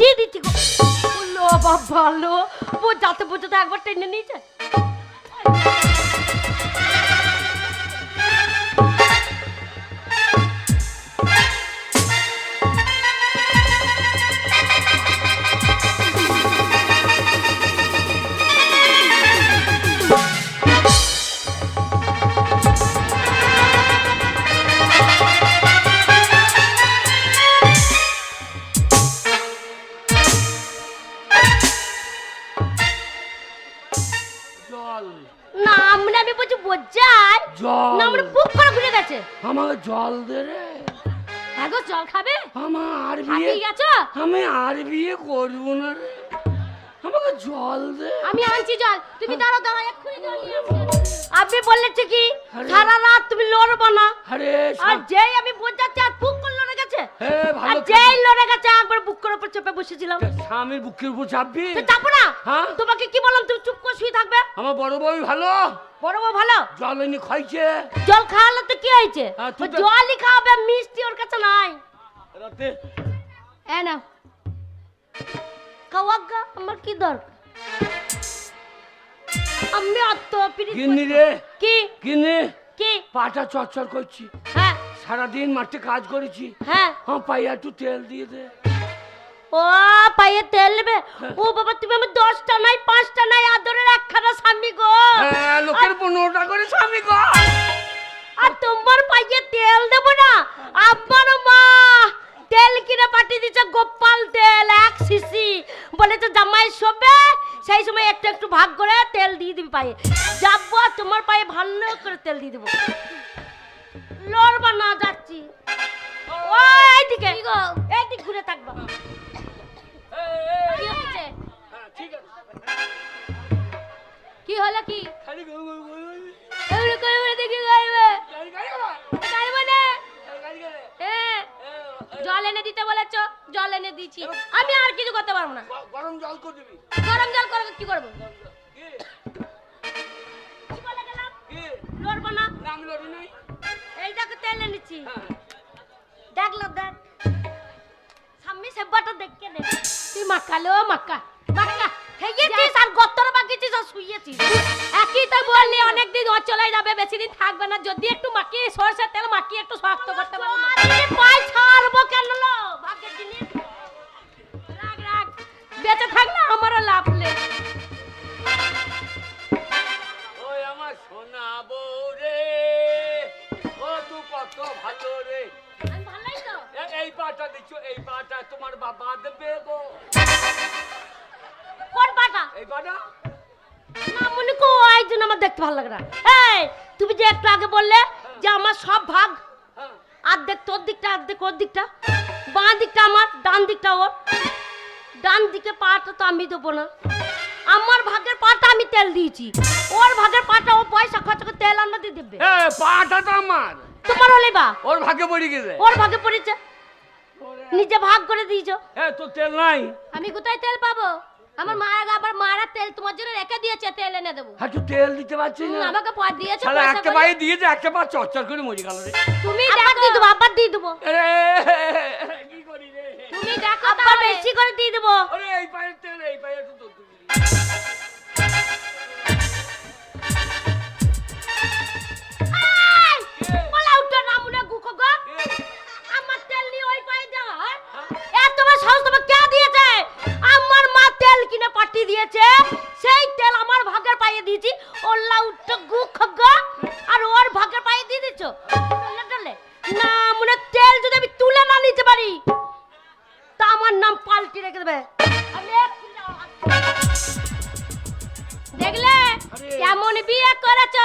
বুঝিয়ে দিচ্ছি গো। লো বাবা লো বোঝাতে বোঝাতে একবার টেনে নিয়ে জল জল দে রে। হ্যাঁ জল খাবে? আমার আর বিয়ে হাঁপিয়ে গেছো? আমি আর বিয়ে করব না রে। আমাকে জল দে। আমি আনছি জল। তুমি দাঁড়াও দাঁড়াও এক্ষুনি জল নিয়ে। আপনি বললে কি সারা রাত তুমি লড়বো না। আরে আর যেই আমি বোঝাচ্ছি আর হে আর ভালো যেই লড়ে গেছে একবার বুক উপর চেপে বসেছিলাম। স্বামীর বুকের উপর চাপবি? চাপো না। হ্যাঁ? তোমাকে কি বললাম তুমি চুপ করে শুয়ে থাকবে? আমার বড় বউ ভালো? বড় বউ ভালো? জল এনে খাইছে। জল খাওয়ালে তো কি হয়েছে? হ্যাঁ, জলই খাওয়াবে মিষ্টি ওর কাছে নাই। রাতে। এ না খাওয়াগা আমার কি দরকার? আমি অত পিরিত কি? কি? পাটা চচ্চর করছি। হ্যাঁ সারাদিন মাঠে কাজ করেছি। হ্যাঁ। আমার পায়ে একটু তেল দিয়ে দে। ও পায়ে তেল নেবে? ও বাবা তুমি আমার দশটা নাই পাঁচটা নাই আদরের একখানা স্বামী গো। হ্যাঁ লোকের পনেরোটা করে স্বামী গো। আর তোমার পায়ে তেল দেব না? আব্বার মা তেল কিনে পাঠিয়ে দিচ্ছে গোপাল তেল এক শিশি বলেছে জামাই শোবে সেই সময় একটু একটু ভাগ করে তেল দিয়ে দিবি পায়ে যাব আর তোমার পায়ে ভালো করে তেল দিয়ে দেবো। লড়বা না যাচ্ছি। ও এইদিকে এইদিকে ঘুরে থাকবা। কি হ্যাঁ, ঠিক আছে। কি হলো কি? খালি এবারে বলে দেখি গাইবে? গাইবে না। হ্যাঁ জল এনে দিতে বলেছ? জল এনে দিচ্ছি আমি আর কিছু করতে পারব না। গরম জল করে দিবি? গরম জল করব কি করব? কি? কি বলে গেলাম? কি? লড়বো না। না, আমি লড়ি নাই। দেখো তেল হ্যাঁ। দেখল দেখ। সামনে সেব্বাটা দেখকে নে। তুই মাকালো মাক্কা মাক্কা খেয়েছিস আর গত্তর বাকিছিস আর শুয়েছিস একই তো বললি অনেকদিন ও চলে যাবে বেশি দিন থাকবে না। যদি একটু মাখিয়ে সরষের তেল মাখিয়ে একটু শক্ত করতে পারব পাই ছাড়বো কেন লো? ভাগ্যের জিনিস। রাগ রাগ। বেঁচে থাকলে তোমার বাবা দেবে গো। কোন পাটা এই পাটা না মনে কো এই জন্য আমার দেখতে ভালো লাগে না। এই তুমি যে একটু আগে বললে যে আমার সব ভাগ হ্যাঁ। অর্ধেক তোর দিকটা অর্ধেক ওর দিকটা বাঁ দিকটা আমার ডান দিকটা ওর। ডান দিকে পাটা তো আমি দেবো না। আমার ভাগের পাটা আমি তেল দিয়েছি। ওর ভাগের পাটা ও পয়সা খরচ করে তেল আনতে দিয়ে দেবে। পাটা তো আমার। তোমার হলে বা। ওর ভাগে পড়ে গেছে। ওর ভাগে পড়েছে। নিজে ভাগ করে দিয়েছ। এ তো তেল নাই। আমি কোথায় তেল পাবো? আমার মায়ের আবার মারা তেল তোমার জন্য রেখে দিয়েছে তেল এনে দেবো। হ্যাঁ তুই তেল দিতে পারছিস না। আমাকে পা দিয়েছে শালা পয়সা একটা। পায়ে দিয়েছে একটা পা চচ্চর করে মরে গেল রে। তুমি আবার দিয়ে দেবো আবার দিয়ে দেবো। আরে কি করি রে? তুমি দেখো আবার বেশি করে দিয়ে দেবো। আরে এই পায়ের তেল এই পায়ে তো তোর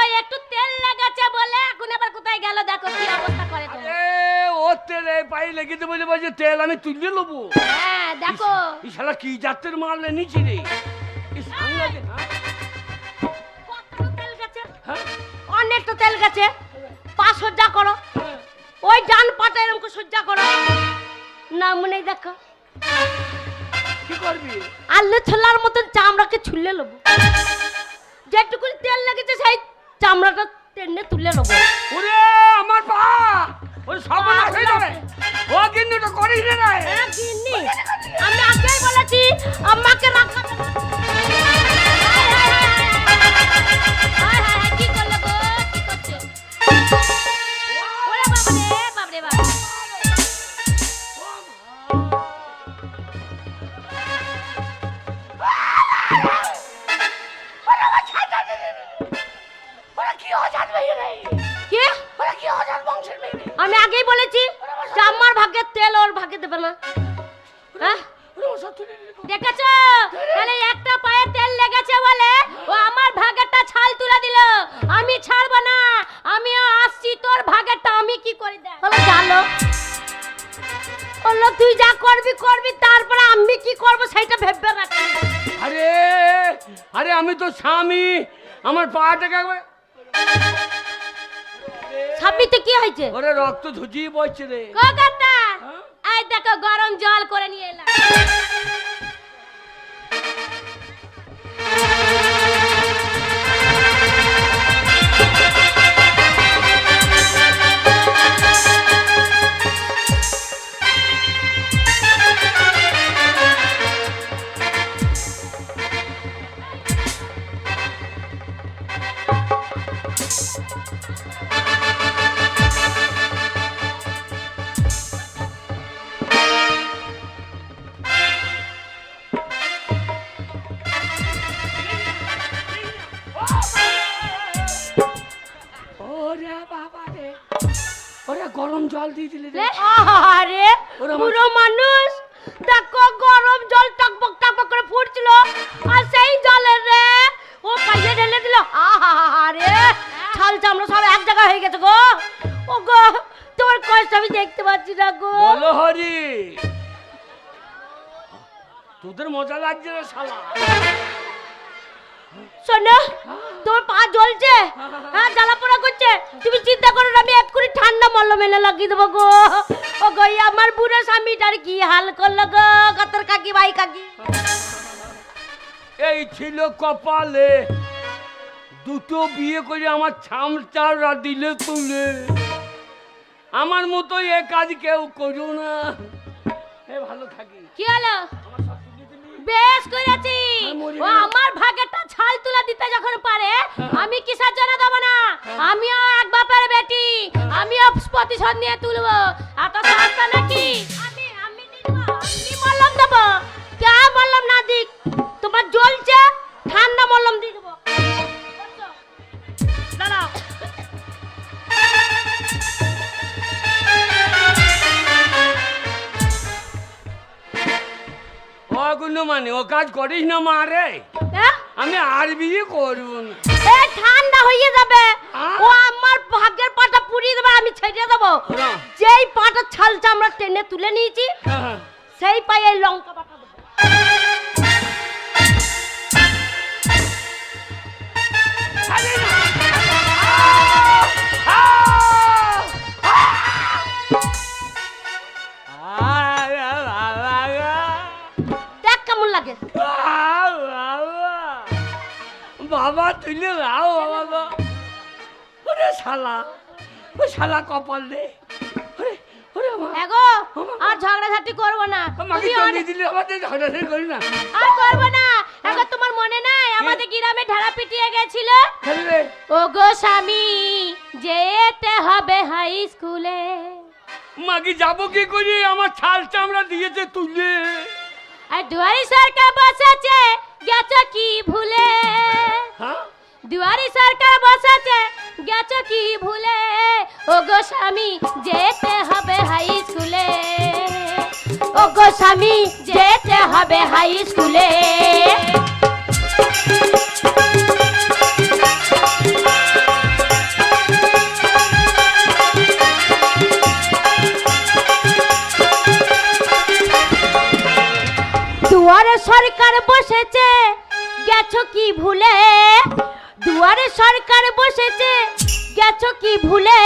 করেছ একটু তেল লেগেছে বলে। এখন আবার কোথায় গেল? দেখো কি অবস্থা করে এ ও তেল এই পায়ে লেগে দেবো বলে বলছে তেল আমি তুলে হ্যাঁ দেখো। এই শালা কি জাতের মাল এনেছি রে। এই তেল গেছে? হ্যাঁ? অনেকটা তেল গেছে। পা সজ্জা করো। হ্যাঁ। ওই ডান পাটা এরকম সজ্জা করো। না মনে দেখো। কি করবি? আলু ছোলার মতন চামড়াকে ছুলে নেব। চামড়াটা টেনে তুলে নেব। ওরে আমার পা! ওই সর্বনাশ হয়ে যাবে। ও কিন্তু তো করিস না রে। হ্যাঁ, গিন্নি, আমি আগেই বলেছি আম্মাকে রাখা বলো। বলল তুই যা করবি করবি তারপরে আমি কি করব সেটা ভেবে রাখি আরে আরে আমি তো স্বামী। আমার পাটাকে একবার স্বামীতে কি হয়েছে? ওরে রক্ত ধুজিয়ে পড়ছে রে। কলকাতা আই দেখো গরম জল করে নিয়ে এলাম। গরম জল দিয়ে দিলে রে। আরে বুড়ো মানুষ দেখো গরম জল টকবক টকবক করে ফুটছিল। আর সেই জলের রে ও পাইয়ে ঢেলে দিল। আরে ছাল চামড়া সব এক জায়গায় হয়ে গেছে গো। ও গো তোমার কষ্ট আমি দেখতে পাচ্ছি না গো। বলো হরি। তোদের মজা লাগছে রে শালা। শোনো তোমার পা জ্বলছে? হ্যাঁ জ্বালা পোড়া করছে। তুমি চিন্তা করো না আমি এক্ষুনি ঠান্ডা মল্ল মেলে লাগিয়ে দেবো গো। ও গো আমার বুড়ো স্বামীটার কি হাল করল গো? কতর কাকি ভাই কাকি? এই ছিল কপালে। দুটো বিয়ে করে আমার ছামচারা দিলে তুলে আমার মতো এ কাজ কেউ করো না এ ভালো থাকি। কি হলো? বেশ করেছি। ও আমার ভাগেরটা ছাল তুলা দিতে যখন পারে আমি কিসের জন্য দেব না? আমিও এক বাপের বেটি আমিও প্রতিশোধ নিয়ে তুলবো। এত সস্তা নাকি? আমি আমি নিবো, আমি মলম দেবো। কে মলম না দিক তোমার জ্বলছে ঠান্ডা মলম দিয়ে দেবো। মানে ও কাজ করিস না মা রে। হ্যাঁ? আমি আর বিয়ে করব না। এ ঠান্ডা হয়ে যাবে। ও আমার ভাগ্যের পাটা পুড়িয়ে দেবে আমি ছেড়ে দেবো। যেই পাটা ছাল চামড়া টেনে তুলে নিয়েছি হ্যাঁ। সেই পায়ে লঙ্কা তুলে দাও বাবা ওরে শালা ও শালা কপাল রে। ওরে ওরে মা। এগো আর ঝগড়াঝাটি করব না। আমাকে চলে দিলে? আমাদের ঝগড়াঝাটি করি না। আর করব না। এগো তোমার মনে নাই? আমাদের গ্রামে ঢালা পিটিয়ে গেছিল। ও গো স্বামী যেতে হবে হাই স্কুলে। মাকে যাব কি করে? আমার ছাল চামড়া দিয়েছে তুলে। আর দুয়ারি সরকার বসেছে গেছো কি ভুলে? হ্যাঁ দুয়ারি সরকার বসেছে, গেছো কি ভুলে? ও গো স্বামী, যেতে হবে হাই স্কুলে। ও গো স্বামী, যেতে হবে হাই স্কুলে। দুয়ারে সরকার বসেছে গেছো কি ভুলে? দুয়ারে সরকার বসেছে, গেছো কি ভুলে?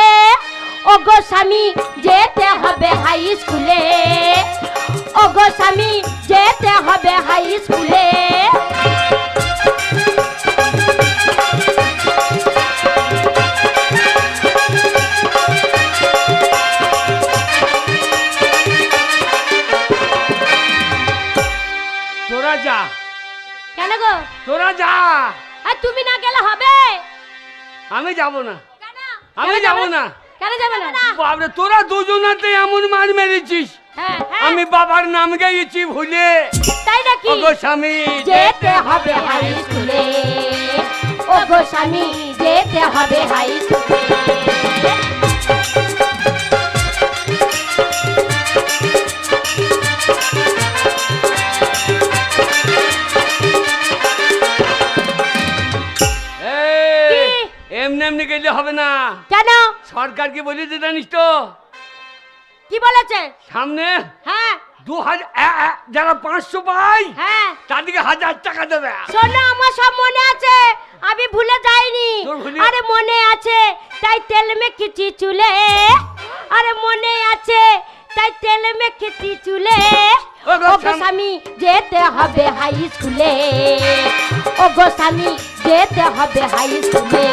ও গো স্বামী, যেতে হবে হাই স্কুলে। ও গো স্বামী, যেতে হবে হাই স্কুলে। তোরা যা। আর তুমি না গেলে হবে? আমি যাব না। আমি যাব না। কেন যাবে না? বাবরে তোরা দুজনাতে এমন মার মেরেছিস। হ্যাঁ হ্যাঁ। আমি বাবার নাম গেয়েছি ভুলে। তাই নাকি? ওগো স্বামী যেতে হবে হাই স্কুলে। স্বামী যেতে হবে হাই স্কুলে। এমনি গেলে হবে না। কেন? সরকার কি বলেছে জানিস তো? কি বলেছে? সামনে হ্যাঁ। দু হাজার যারা পাঁচশো পাই হ্যাঁ। তাদেরকে হাজার টাকা দেবে। শোনো আমার সব মনে আছে। আমি ভুলে যাইনি। আরে মনে আছে তাই তেল মেখেছি চুলে আরে মনে আছে তাই তেল মেখেছি চুলে ও গো ও গো স্বামী- স্বামী যেতে হবে হাই স্কুলে। ও গো স্বামী যেতে হবে হাই স্কুলে।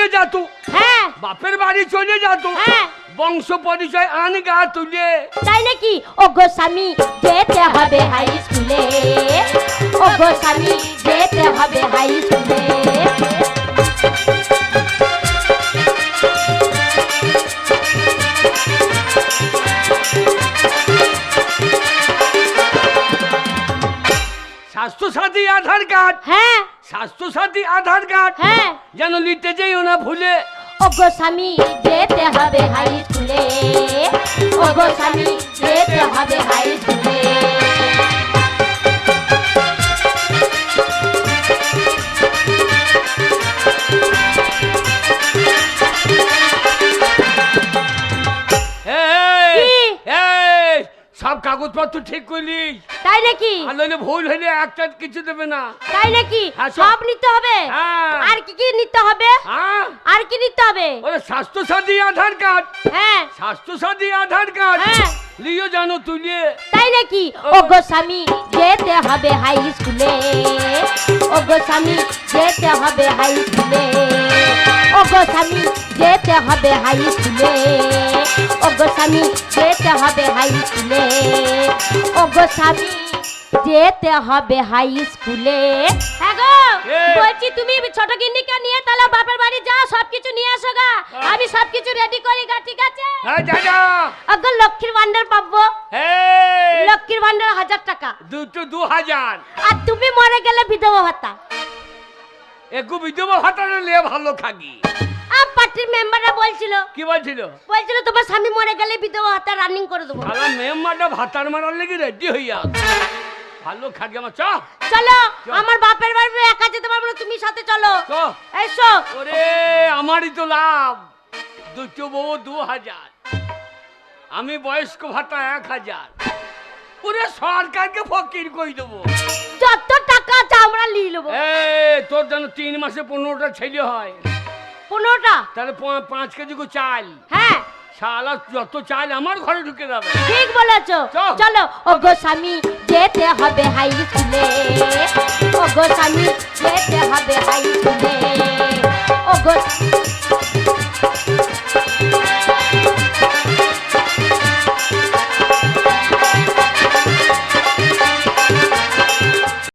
চলে যেত। হ্যাঁ। বাপের বাড়ি চলে যেত। হ্যাঁ। বংশ পরিচয় আন গা তুলে। তাই নাকি? ও গো স্বামী যেতে হবে হাই স্কুলে ও গো স্বামী যেতে হবে হাই স্কুলে স্বাস্থ্য সাথী আধার কার্ড। হ্যাঁ। স্বাস্থ্য সাথী আধার কার্ড। হ্যাঁ। যেন নিতে যেও না ভুলে। ও গো স্বামী যেতে হবে হাই স্কুলে। ও গো স্বামী যেতে হবে হাই স্কুলে। কাগজপত্র ঠিক করলি? তাই নাকি? আর নইলে ভুল হইলে একটা কিছু দেবে না। তাই নাকি? হ্যাঁ, সব- সব নিতে হবে? হ্যাঁ। আর কি কি নিতে হবে? হ্যাঁ? আর কি নিতে হবে? ওরে স্বাস্থ্য সাথী আধার কার্ড। হ্যাঁ। স্বাস্থ্য সাথী আধার কার্ড। হ্যাঁ। লিও জানো তুলে। তাই নাকি? ও। গো স্বামী যেতে হবে হাই স্কুলে। ও গো স্বামী যেতে হবে হাই স্কুলে। ও গো যেতে হবে হাই স্কুলে। ও গো যেতে হবে হাই স্কুলে। ও গো যেতে হবে হাই স্কুলে। হ্যাঁ গো বলছি তুমি ছোট গিন্নিকে নিয়ে তাহলে বাপের বাড়ি যাও সবকিছু নিয়ে আসো গা। আমি সবকিছু রেডি করি গা ঠিক আছে? হ্যাঁ দাদা লক্ষ্মীর ভান্ডার পাবো। এই, লক্ষ্মীর ভান্ডার হাজার টাকা। দুটো দু হাজার। আর তুমি মরে গেলে বিধবা ভাতা। একু বিধবা নিয়ে ভালো পার্টির মেম্বাররা বলছিল কি বলছিল? বলছিল তোমার স্বামী মরে গেলে বিধবা ভাতা রানিং করে দেবো। মেম্বারটা ভাতার মারার লেগে রেডি হইয়া ভালো খাগি আমার চ। চলো আমার বাপের বাড়ি একা যেতে পারব না তুমি সাথে চলো। এসো। ওরে আমারই তো লাভ। দুটো বউ দু হাজার। আমি বয়স্ক ভাতা এক হাজার। ওরে সরকারকে ফকির কই দেবো? যত আছে আমরা নিয়ে নেব। এ তোর যেন তিন মাসে পনেরোটা ছেলে হয়। পনেরোটা? তাহলে পা- পাঁচ কেজি করে চাল। হ্যাঁ। শালা যত চাল আমার ঘরে ঢুকে যাবে। ঠিক বলেছ। চল। চলো ও গো স্বামী যেতে হবে হাই স্কুলে। ও গো স্বামী যেতে হবে হাই স্কুলে। ও গো স্বামী।